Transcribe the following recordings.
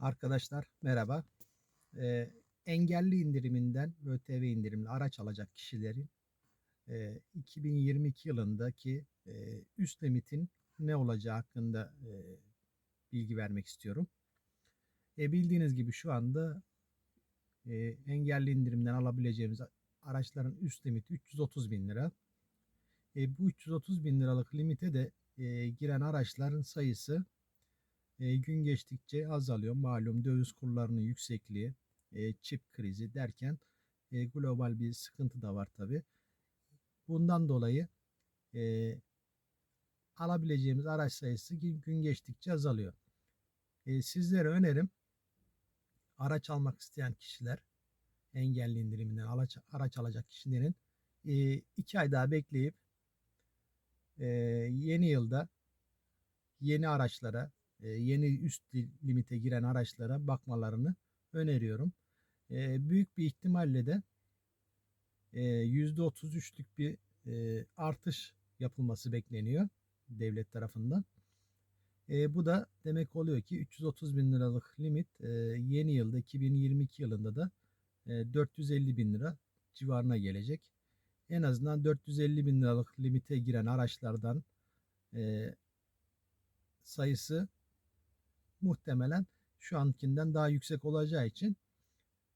Arkadaşlar merhaba. Ee, engelli indiriminden ÖTV indirimli araç alacak kişilerin e, 2022 yılındaki e, üst limitin ne olacağı hakkında e, bilgi vermek istiyorum. E, bildiğiniz gibi şu anda e, engelli indirimden alabileceğimiz araçların üst limiti 330 bin lira. E, bu 330 bin liralık limite de e, giren araçların sayısı gün geçtikçe azalıyor. Malum döviz kurlarının yüksekliği, çip krizi derken global bir sıkıntı da var tabi. Bundan dolayı alabileceğimiz araç sayısı gün, geçtikçe azalıyor. Sizlere önerim araç almak isteyen kişiler engelli indiriminden araç, araç alacak kişilerin e, iki ay daha bekleyip e, yeni yılda yeni araçlara yeni üst limite giren araçlara bakmalarını öneriyorum. E, büyük bir ihtimalle de e, %33'lük bir artış yapılması bekleniyor devlet tarafından. bu da demek oluyor ki 330 bin liralık limit yeni yılda 2022 yılında da 450 bin lira civarına gelecek. En azından 450 bin liralık limite giren araçlardan sayısı muhtemelen şu ankinden daha yüksek olacağı için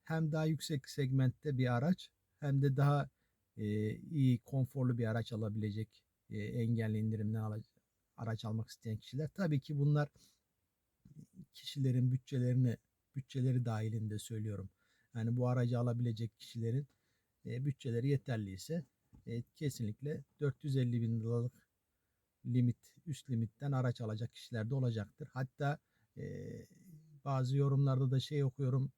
hem daha yüksek segmentte bir araç hem de daha e, iyi konforlu bir araç alabilecek e, engelli indirimden al araç almak isteyen kişiler. Tabii ki bunlar kişilerin bütçelerini bütçeleri dahilinde söylüyorum. Yani bu aracı alabilecek kişilerin e, bütçeleri yeterliyse e, kesinlikle 450 bin liralık limit üst limitten araç alacak kişiler de olacaktır. Hatta e, bazı yorumlarda da şey okuyorum.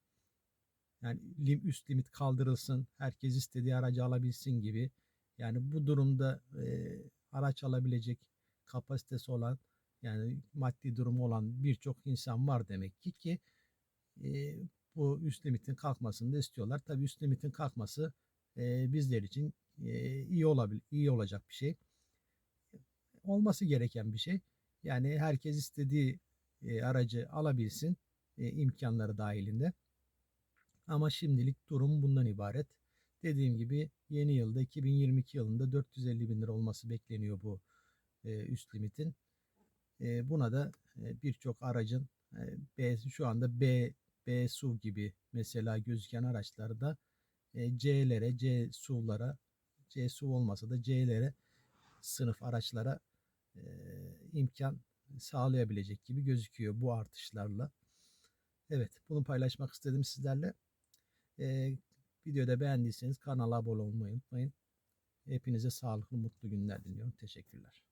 Yani lim, üst limit kaldırılsın, herkes istediği aracı alabilsin gibi. Yani bu durumda e, araç alabilecek kapasitesi olan yani maddi durumu olan birçok insan var demek ki ki e, bu üst limitin kalkmasını da istiyorlar. Tabii üst limitin kalkması e, bizler için e, iyi olabilir, iyi olacak bir şey. Olması gereken bir şey. Yani herkes istediği e, aracı alabilsin e, imkanları dahilinde. Ama şimdilik durum bundan ibaret. Dediğim gibi yeni yılda 2022 yılında 450 bin lira olması bekleniyor bu e, üst limitin. Buna da birçok aracın B, şu anda B, B su gibi mesela gözüken araçlarda e, C'lere, C sulara, C su olmasa da C'lere sınıf araçlara e, imkan sağlayabilecek gibi gözüküyor bu artışlarla. Evet bunu paylaşmak istedim sizlerle. Ee, videoda beğendiyseniz kanala abone olmayı unutmayın. Hepinize sağlıklı mutlu günler diliyorum. Teşekkürler.